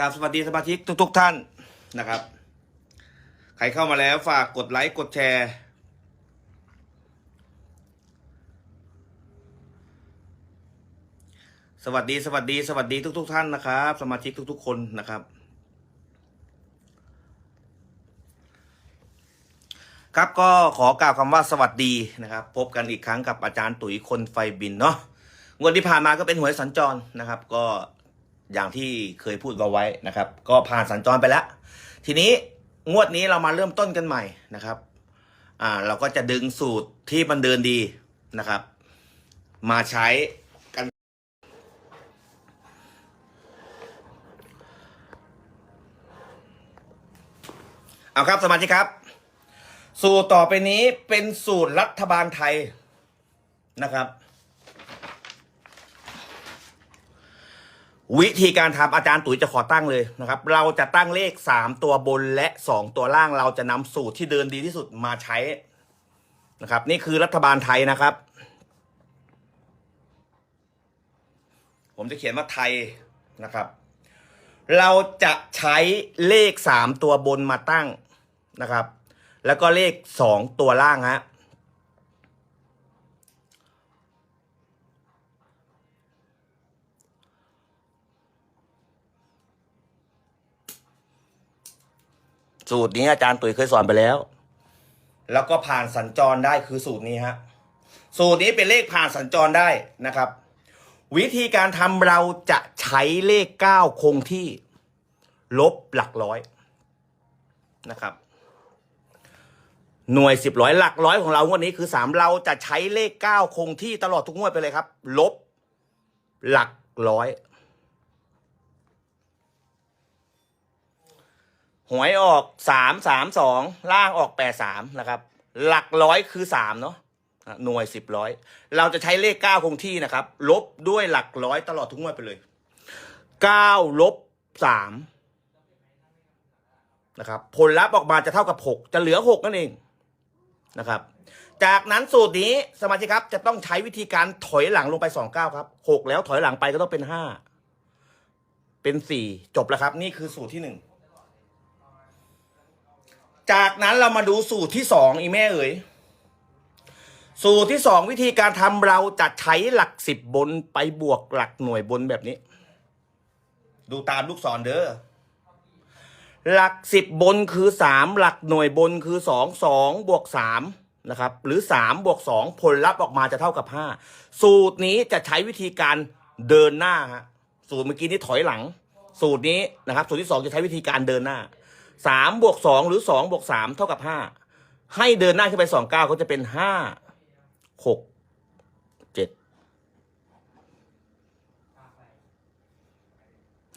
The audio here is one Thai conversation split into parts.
กราบสวัสดีสมาชิกทุกๆท่านนะครับ ใครเข้ามาแล้วฝากกดไลค์กดแชร์ สวัสดีสวัสดีสวัสดีทุก ๆ ท่านนะครับ สมาชิกทุก ๆ คนนะครับ ครับก็ขอกล่าวคำว่าสวัสดีนะครับ พบกันอีกครั้งกับอาจารย์ตุ๋ยคนไฟบินเนาะงวดที่ผ่านมาก็เป็นหวยสัญจรนะครับ ก็ อย่างที่เคยพูดเอาไว้นะครับ ก็ผ่านสัญจรไปแล้ว ทีนี้งวดนี้เรามาเริ่มต้นกันใหม่นะครับ อ่าเราก็จะดึงสูตรที่มันเดินดีนะครับ มาใช้กัน เอาครับสมาชิกครับ สูตรต่อไปนี้เป็นสูตรรัฐบาลไทยนะครับ วิธีการทำอาจารย์ตุ๋ยจะขอตั้งเลยนะครับ เราจะตั้งเลขสามตัวบนและสองตัวล่างเราจะนำสูตรที่เดินดีที่สุดมาใช้นะครับ นี่คือรัฐบาลไทยนะครับ ผมจะเขียนว่าไทยนะครับ เราจะใช้เลขสามตัวบนมาตั้งนะครับ แล้วก็เลขสองตัวล่างฮะ สูตรนี้อาจารย์ตุ๋ยเคยสอนไปแล้ว แล้วก็ผ่านสัญจรได้คือสูตรนี้ฮะสูตรนี้เป็นเลขผ่านสัญจรได้นะครับ วิธีการทำเราจะใช้เลขเก้าคงที่ ลบหลักร้อยนะครับ หน่วยสิบร้อยหลักร้อยของเรางวดนี้คือสามเราจะใช้เลขเก้าคงที่ตลอดทุกงวดไปเลยครับ ลบ หลักร้อย หวยออกสามสามสองล่างออกแปดสามนะครับ หลักร้อยคือสามเนาะหน่วยสิบร้อยเราจะใช้เลขเก้าคงที่นะครับ ลบด้วยหลักร้อยตลอดทุกงวดไปเลยเก้าลบสามนะครับผลลัพธ์ออกมาจะเท่ากับหกจะเหลือหกนั่นเองนะครับ จากนั้นสูตรนี้สมาชิกครับจะต้องใช้วิธีการถอยหลังลงไปสองเก้าครับหกแล้วถอยหลังไปก็ต้องเป็นห้าเป็นสี่จบแล้วครับ นี่คือสูตรที่หนึ่ง จากนั้นเรามาดูสูตรที่สองอีแม่เอ๋ยสูตรที่สองวิธีการทำเราจะใช้หลักสิบบนไปบวกหลักหน่วยบนแบบนี้ ดูตามลูกศรเด้อหลักสิบบนคือสามหลักหน่วยบนคือสองสองบวกสามนะครับ หรือสามบวกสองผลลัพธ์ออกมาจะเท่ากับห้าสูตรนี้จะใช้วิธีการเดินหน้าฮะสูตรเมื่อกี้นี้ถอยหลัง สูตรนี้นะครับ สูตรที่สองจะใช้วิธีการเดินหน้า สามบวกสองหรือสองบวกสามเท่ากับห้าให้เดินหน้าขึ้นไปสองเก้าก็จะเป็นห้าหกเจ็ด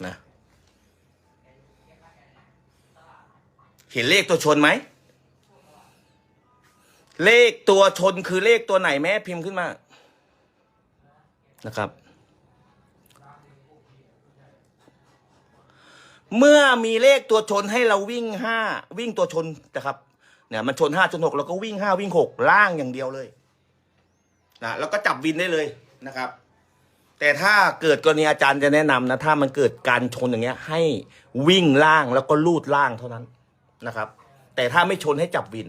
นะเห็นเลขตัวชนไหม เลขตัวชนคือเลขตัวไหนแม่พิมพ์ขึ้นมานะครับ เมื่อมีเลขตัวชนให้เราวิ่งห้าวิ่งตัวชนนะครับเนี่ยมันชนห้าชนหกเราก็วิ่งห้าวิ่งหกล่างอย่างเดียวเลยนะแล้วก็จับวินได้เลยนะครับ แต่ถ้าเกิดกรณีอาจารย์จะแนะนำนะถ้ามันเกิดการชนอย่างเงี้ย ให้วิ่งล่างแล้วก็ลูดล่างเท่านั้นนะครับ แต่ถ้าไม่ชนให้จับวิน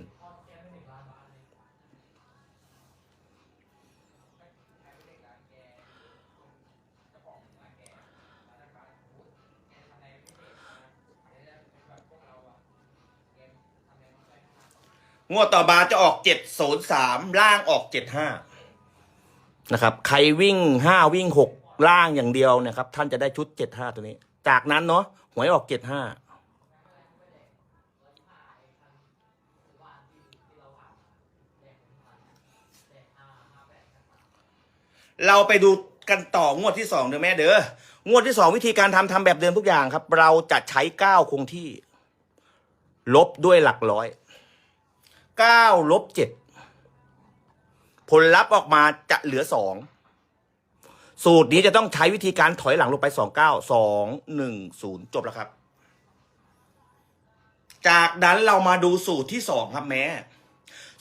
งวดต่อมาจะออกเจ็ดศูนย์สามล่างออกเจ็ดห้านะครับ ใครวิ่งห้าวิ่งหกล่างอย่างเดียวนะครับ ท่านจะได้ชุดเจ็ดห้าตัวนี้ จากนั้นเนาะหวยออกเจ็ดห้าเราไปดูกันต่องวดที่สองเด้อแม่เด้องวดที่สองวิธีการทำทำแบบเดิมทุกอย่างครับ เราจะใช้เก้าคงที่ ลบด้วยหลักร้อย เก้าลบเจ็ดผลลัพธ์ออกมาจะเหลือสองสูตรนี้จะต้องใช้วิธีการถอยหลังลงไปสองเก้าสองหนึ่งศูนย์จบแล้วครับ จากนั้นเรามาดูสูตรที่สองครับแม่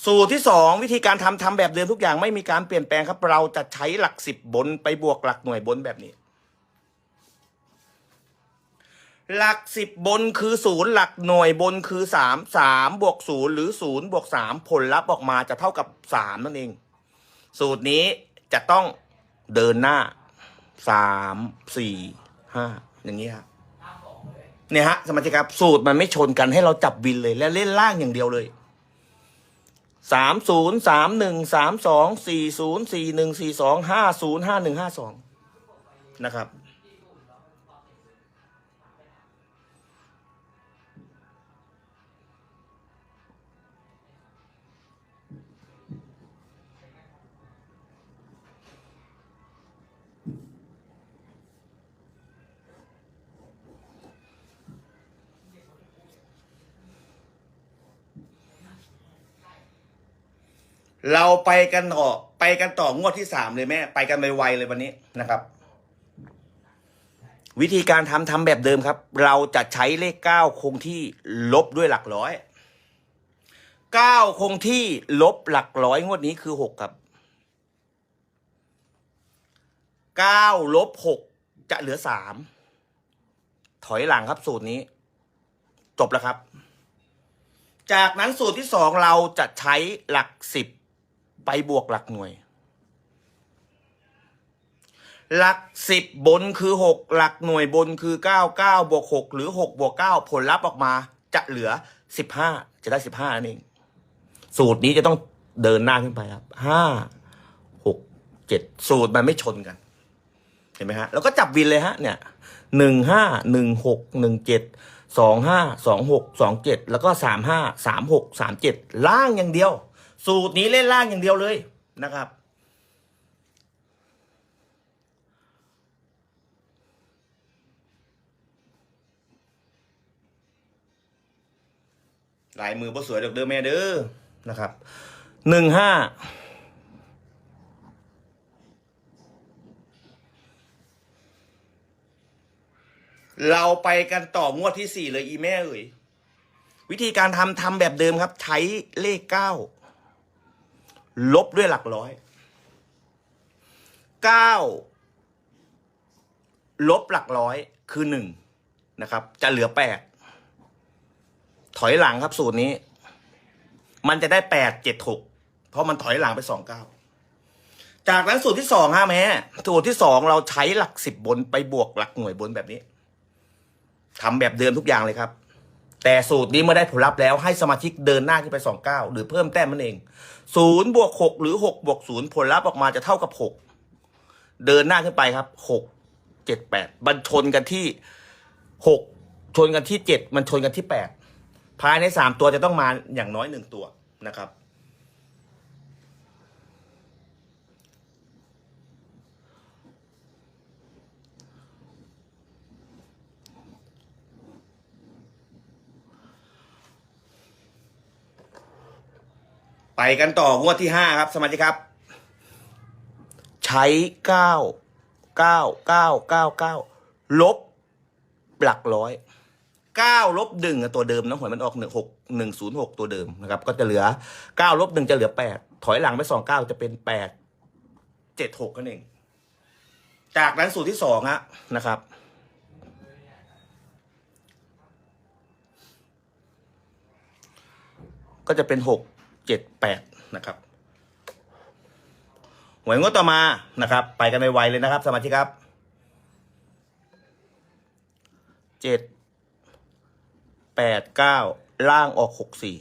สูตรที่สองวิธีการทำทำแบบเดิมทุกอย่างไม่มีการเปลี่ยนแปลงครับ เราจะใช้หลักสิบบนไปบวกหลักหน่วยบนแบบนี้ หลักสิบบนคือศูนย์หลักหน่วยบนคือสามสามบวกศูนย์หรือศูนย์บวกสามผลลัพธ์ออกมาจะเท่ากับสามนั่นเอง สูตรนี้จะต้องเดินหน้าสามสี่ห้าอย่างนี้ครับเนี่ยฮะสมาชิกครับสูตรมันไม่ชนกันให้เราจับวินเลยและเล่นล่างอย่างเดียวเลยสามศูนย์สามหนึ่งสามสองสี่ศูนย์สี่หนึ่งสี่สองห้าศูนย์ห้าหนึ่งห้าสองนะครับ เราไปกันต่อไปกันต่องวดที่สามเลยแม่ ไปกันไวๆเลยวันนี้นะครับ วิธีการทำทำแบบเดิมครับ เราจะใช้เลขเก้าคงที่ลบด้วยหลักร้อยเก้าคงที่ลบหลักร้อยงวดนี้คือหกครับเก้าลบหกจะเหลือสามถอยหลังครับสูตรนี้ จบแล้วครับ จากนั้นสูตรที่สองเราจะใช้หลักสิบ ไปบวกหลักหน่วย หลักสิบบนคือหกหลักหน่วยบนคือเก้าเก้าบวกหกหรือหกบวกเก้าผลลัพธ์ออกมา จะเหลือสิบห้าจะได้สิบห้านั่นเอง สูตรนี้จะต้องเดินหน้าขึ้นไปครับห้าหกเจ็ดสูตรมันไม่ชนกัน เห็นไหมฮะ แล้วก็จับวินเลยฮะ เนี่ยหนึ่งห้าหนึ่งหกหนึ่งเจ็ดสองห้าสองหกสองเจ็ดแล้วก็สามห้าสามหกสามเจ็ดล่างอย่างเดียว สูตรนี้เล่นล่างอย่างเดียวเลยนะครับลายมือบ่สวยดอกเด้อแม่เด้อนะครับหนึ่งห้าเราไปกันต่องวดที่สี่เลยอีแม่เอ่ยวิธีการทำทำแบบเดิมครับ ใช้เลขเก้า ลบด้วยหลักร้อยเก้าลบหลักร้อยคือหนึ่งนะครับ จะเหลือแปดถอยหลังครับสูตรนี้ มันจะได้แปดเจ็ดหกเพราะมันถอยหลังไปสองเก้าจากนั้นสูตรที่สองฮะแม่สูตรที่สองเราใช้หลักสิบบนไปบวกหลักหน่วยบนแบบนี้ทำแบบเดิมทุกอย่างเลยครับ แต่สูตรนี้เมื่อได้ผลลัพธ์แล้วให้สมาชิกเดินหน้าขึ้นไปสองเก้าหรือเพิ่มแต้มมันเองศูนย์บวกหกหรือหกบวกศูนย์ผลลัพธ์ออกมาจะเท่ากับหกเดินหน้าขึ้นไปครับหกเจ็ดแปดมันชนกันที่หกชนกันที่เจ็ดมันชนกันที่แปดภายในสามตัวจะต้องมาอย่างน้อยหนึ่งตัวนะครับ ไปกันต่องวดที่ห้าครับ สมาชิกครับ ใช้เก้าเก้าเก้าเก้าเก้าลบหลักร้อยเก้าลบหนึ่งอะตัวเดิมนะหวยมันออกหนึ่งหกหนึ่งศูนย์หกตัวเดิมนะครับ ก็จะเหลือเก้าลบหนึ่งจะเหลือแปดถอยหลังไปสองเก้าจะเป็นแปดเจ็ดหกนั่นเอง จากนั้นสูตรที่สองฮะนะครับก็จะเป็นหก เจ็ดแปดนะครับหวยงวดต่อมานะครับ ไปกันไวๆเลยนะครับ สมาชิกครับเจ็ดแปดเก้าล่างออกหกสี่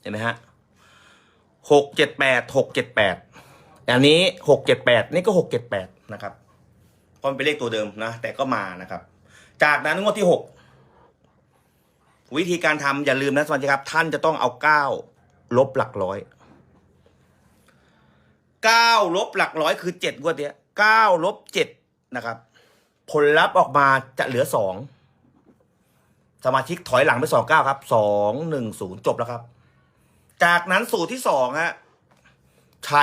เห็นไหมฮะหกเจ็ดแปดหกเจ็ดแปดอันนี้หกเจ็ดแปดนี่ก็หกเจ็ดแปดนะครับเพราะมันเป็นเลขตัวเดิมนะ แต่ก็มานะครับ จากนั้นงวดที่หก วิธีการทำอย่าลืมนะสมาชิกครับ ท่านจะต้องเอาเก้าลบหลักร้อยเก้าลบหลักร้อยคือเจ็ดงวดเนี้ยเก้าลบเจ็ดนะครับ ผลลัพธ์ออกมาจะเหลือสองสมาชิกถอยหลังไปสองเก้าครับสองหนึ่งศูนย์จบแล้วครับ จากนั้นสูตรที่สองฮะใช้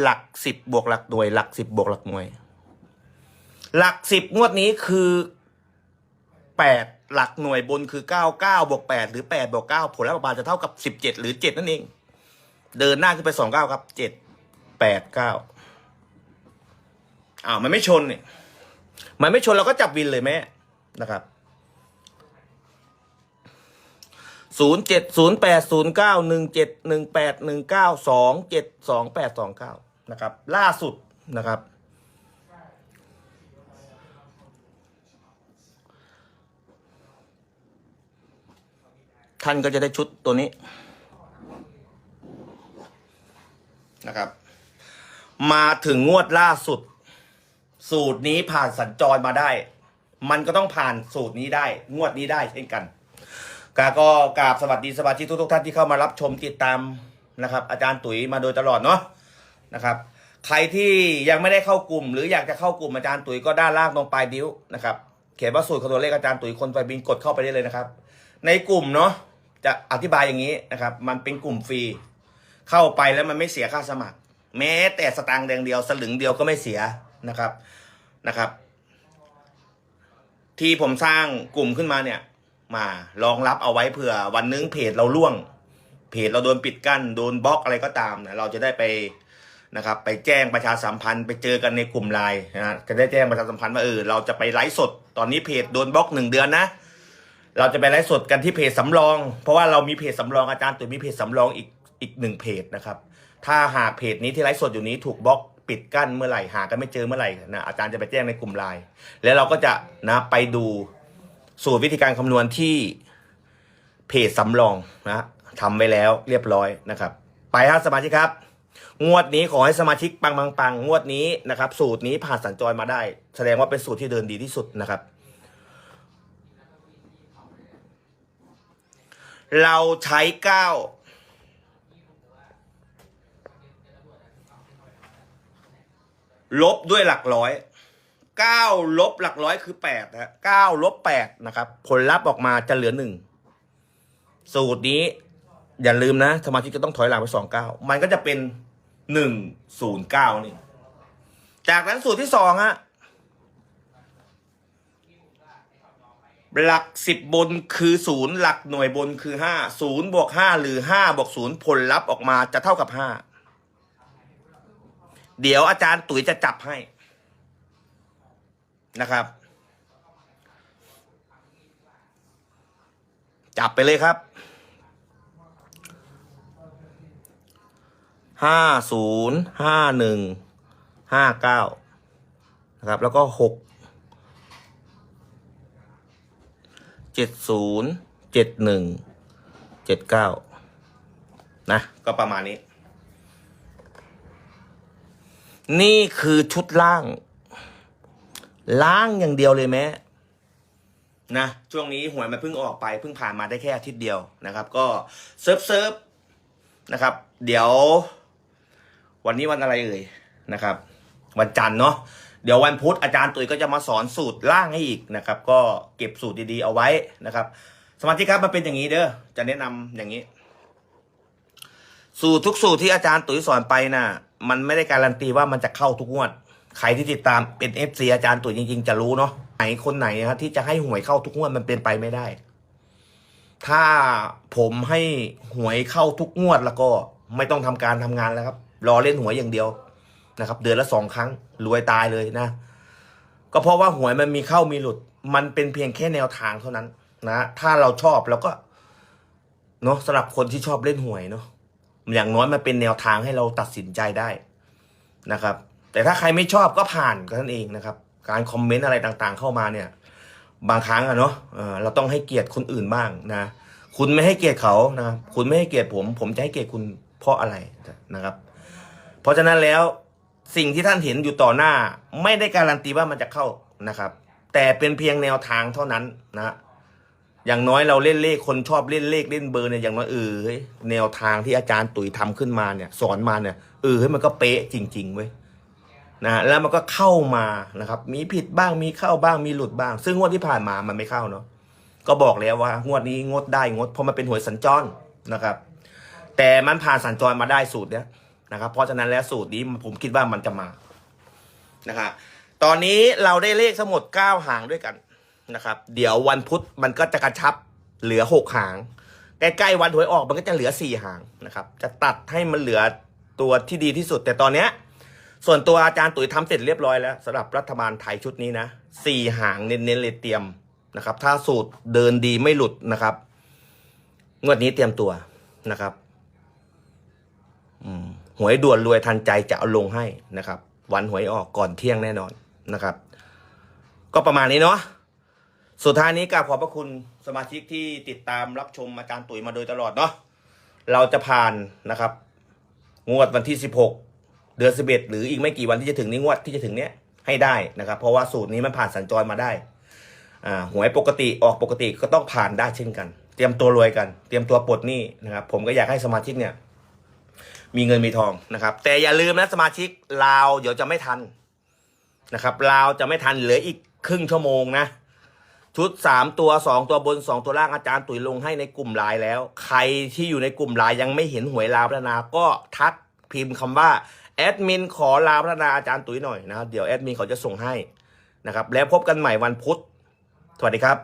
หลักสิบบวกหลักหน่วย หลักสิบบวกหลักหน่วย หลักสิบงวดนี้คือแปด หลักหน่วยบนคือเก้าเก้าบวกแปดหรือแปดบวกเก้าผลลัพธ์ออกมาจะเท่ากับสิบเจ็ดหรือเจ็ดนั่นเอง เดินหน้าขึ้นไปสองเก้าครับเจ็ดแปดเก้าอ้าวมันไม่ชนเนี่ย มันไม่ชนเราก็จับวินเลยแม่นะครับศูนย์เจ็ดศูนย์แปดศูนย์เก้าหนึ่งเจ็ดหนึ่งแปดหนึ่งเก้าสองเจ็ดสองแปดสองเก้านะครับ ล่าสุดนะครับ ท่านก็จะได้ชุดตัวนี้นะครับ มาถึงงวดล่าสุด สูตรนี้ผ่านสัญจรมาได้ มันก็ต้องผ่านสูตรนี้ได้ งวดนี้ได้เช่นกันกาก็กราบสวัสดีสมาชิกทุกๆท่านที่เข้ามารับชมติดตามนะครับ อาจารย์ตุ๋ยมาโดยตลอดเนาะนะครับ ใครที่ยังไม่ได้เข้ากลุ่ม หรืออยากจะเข้ากลุ่มอาจารย์ตุ๋ยก็ด้านล่างตรงปลายดิ้วนะครับเขียนว่าสูตรคำนวณเลขอาจารย์ตุ๋ยคนไฟบินกดเข้าไปได้เลยนะครับ ในกลุ่มเนาะ จะอธิบายอย่างนี้นะครับ มันเป็นกลุ่มฟรี เข้าไปแล้วมันไม่เสียค่าสมัคร แม้แต่สตางค์แดงเดียวสลึงเดียวก็ไม่เสียนะครับนะครับ ที่ผมสร้างกลุ่มขึ้นมาเนี่ย มารองรับเอาไว้เผื่อ วันนึงเพจเราล่วง เพจเราโดนปิดกั้นโดนบล็อกอะไรก็ตามนะเราจะได้ไปนะครับ ไปแจ้งประชาสัมพันธ์ไปเจอกันในกลุ่มไลน์นะจะได้แจ้งประชาสัมพันธ์ว่าเออเราจะไปไลฟ์สด ตอนนี้เพจโดนบล็อกหนึ่งเดือนนะ เราจะไปไลฟ์สดกันที่เพจสำรอง เพราะว่าเรามีเพจสำรองอาจารย์ตุ๋ยมีเพจสำรองอีกอีกหนึ่งเพจนะครับ ถ้าหากเพจนี้ที่ไลฟ์สดอยู่นี้ถูกบล็อกปิดกั้นเมื่อไหร่หากันไม่เจอเมื่อไหร่นะอาจารย์จะไปแจ้งในกลุ่มไลน์แล้วเราก็จะนะไปดูสูตรวิธีการคำนวณที่เพจสำรองนะทำไว้แล้วเรียบร้อยนะครับ ไปครับสมาชิกครับ งวดนี้ขอให้สมาชิกปังปังปังงวดนี้นะครับ สูตรนี้ผ่านสัญจรมาได้ แสดงว่าเป็นสูตรที่เดินดีที่สุดนะครับ เราใช้เก้าลบด้วยหลักร้อยเก้าลบหลักร้อยคือแปดนะเก้าลบแปดนะครับ ผลลัพธ์ออกมาจะเหลือหนึ่งสูตรนี้ อย่าลืมนะสมาชิกจะต้องถอยหลังไปสองเก้ามันก็จะเป็นหนึ่งศูนย์เก้านี่ จากนั้นสูตรที่สองฮะ หลักสิบบนคือศูนย์หลักหน่วยบนคือห้าศูนย์บวกห้าหรือห้าบวกศูนย์ผลลัพธ์ออกมาจะเท่ากับห้าเดี๋ยวอาจารย์ตุ๋ยจะจับให้นะครับ จับไปเลยครับห้าศูนย์ห้าหนึ่งห้าเก้านะครับ แล้วก็หก เจ็ดศูนย์เจ็ดหนึ่งเจ็ดเก้านะ ก็ประมาณนี้ นี่คือชุดล่าง ล่างอย่างเดียวเลยแม้นะช่วงนี้หวยมันเพิ่งออกไปเพิ่งผ่านมาได้แค่อาทิตย์เดียวนะครับ ก็เซิร์ฟเซิร์ฟนะครับ เดี๋ยว วันนี้วันอะไรเอ่ยนะครับ วันจันทร์เนาะ เดี๋ยววันพุธอาจารย์ตุ๋ยก็จะมาสอนสูตรล่างให้อีกนะครับ ก็เก็บสูตรดีๆเอาไว้นะครับ สมาชิกครับมันเป็นอย่างนี้เด้อจะแนะนำอย่างนี้ สูตรทุกสูตรที่อาจารย์ตุ๋ยสอนไปน่ะ มันไม่ได้การันตีว่ามันจะเข้าทุกงวดใครที่ติดตามเป็นเอฟซีอาจารย์ตุ๋ยจริง ๆ จะรู้เนาะไหนคนไหนครับที่จะให้หวยเข้าทุกงวดมันเป็นไปไม่ได้ ถ้าผมให้หวยเข้าทุกงวดแล้วก็ไม่ต้องทำการทำงานแล้วครับ รอเล่นหวยอย่างเดียวนะครับ เดือนละสองครั้ง รวยตายเลยนะ ก็เพราะว่าหวยมันมีเข้ามีหลุด มันเป็นเพียงแค่แนวทางเท่านั้น นะ ถ้าเราชอบเราก็เนาะสำหรับคนที่ชอบเล่นหวยเนาะอย่างน้อยมันเป็นแนวทางให้เราตัดสินใจได้นะครับ แต่ถ้าใครไม่ชอบก็ผ่านก็นั่นเองนะครับ การคอมเมนต์อะไรต่างๆ เข้ามาเนี่ย บางครั้งอะเนาะเเราต้องให้เกียรติคนอื่นบ้างนะคุณไม่ให้เกียรติเขานะคุณไม่ให้เกียรติผม ผมจะให้เกียรติคุณเพราะอะไรนะครับ เพราะฉะนั้นแล้ว สิ่งที่ท่านเห็นอยู่ต่อหน้า ไม่ได้การันตีว่ามันจะเข้านะครับ แต่เป็นเพียงแนวทางเท่านั้นนะอย่างน้อยเราเล่นเลขคนชอบเล่นเลขเล่นเบอร์เนี่ยอย่างน้อยเออเฮ้ยแนวทางที่อาจารย์ตุ๋ยทำขึ้นมาเนี่ย สอนมาเนี่ยเออเฮ้ยมันก็เป๊ะจริงๆเว้ยนะแล้วมันก็เข้ามานะครับ มีผิดบ้างมีเข้าบ้างมีหลุดบ้าง ซึ่งงวดที่ผ่านมามันไม่เข้าเนาะก็บอกแล้วว่างวดนี้งดได้งดเพราะมันเป็นหวยสัญจรนะครับ แต่มันผ่านสัญจรมาได้สูตรเนี้ย นะครับ เพราะฉะนั้นแล้วสูตรนี้ผมคิดว่ามันจะมานะครับตอนนี้เราได้เลขทั้งหมดเก้าหางด้วยกันนะครับ เดี๋ยววันพุธมันก็จะกระชับเหลือหกหางใกล้ๆวันหวยออกมันก็จะเหลือสี่หางนะครับ จะตัดให้มันเหลือตัวที่ดีที่สุด แต่ตอนเนี้ยส่วนตัวอาจารย์ตุ๋ยทำเสร็จเรียบร้อยแล้วสำหรับรัฐบาลไทยชุดนี้นะสี่หางเน้นๆเลยเตรียมนะครับ ถ้าสูตรเดินดีไม่หลุดนะครับงวดนี้เตรียมตัวนะครับ หวยด่วนรวยทันใจจะเอาลงให้นะครับ วันหวยออกก่อนเที่ยงแน่นอนนะครับ ก็ประมาณนี้เนาะสุดท้ายนี้กราบขอบพระคุณสมาชิกที่ติดตามรับชมอาจารย์ตุ๋ยมาโดยตลอดเนาะเราจะผ่านนะครับ งวดวันที่ 16 เดือน11 หรืออีกไม่กี่วันที่จะถึงนี้งวดที่จะถึงเนี้ยให้ได้นะครับ เพราะว่าสูตรนี้มันผ่านสัญจรมาได้อ่าหวยปกติออกปกติก็ต้องผ่านได้เช่นกัน เตรียมตัวรวยกัน เตรียมตัวปลดหนี้นะครับ ผมก็อยากให้สมาชิกเนี่ย มีเงินมีทองนะครับ แต่อย่าลืมนะสมาชิกลาวเดี๋ยวจะไม่ทันนะครับลาวจะไม่ทันเหลืออีกครึ่งชั่วโมงนะ ชุดสามตัวสองตัวบนสองตัวล่างอาจารย์ตุ๋ยลงให้ในกลุ่มไลน์แล้ว ใครที่อยู่ในกลุ่มไลน์ยังไม่เห็นหวยลาวพัฒนาก็ทักพิมพ์คำว่าแอดมินขอลาวพัฒนาอาจารย์ตุ๋ยหน่อยนะครับเดี๋ยวแอดมินเขาจะส่งให้นะครับแล้วพบกันใหม่วันพุธสวัสดีครับ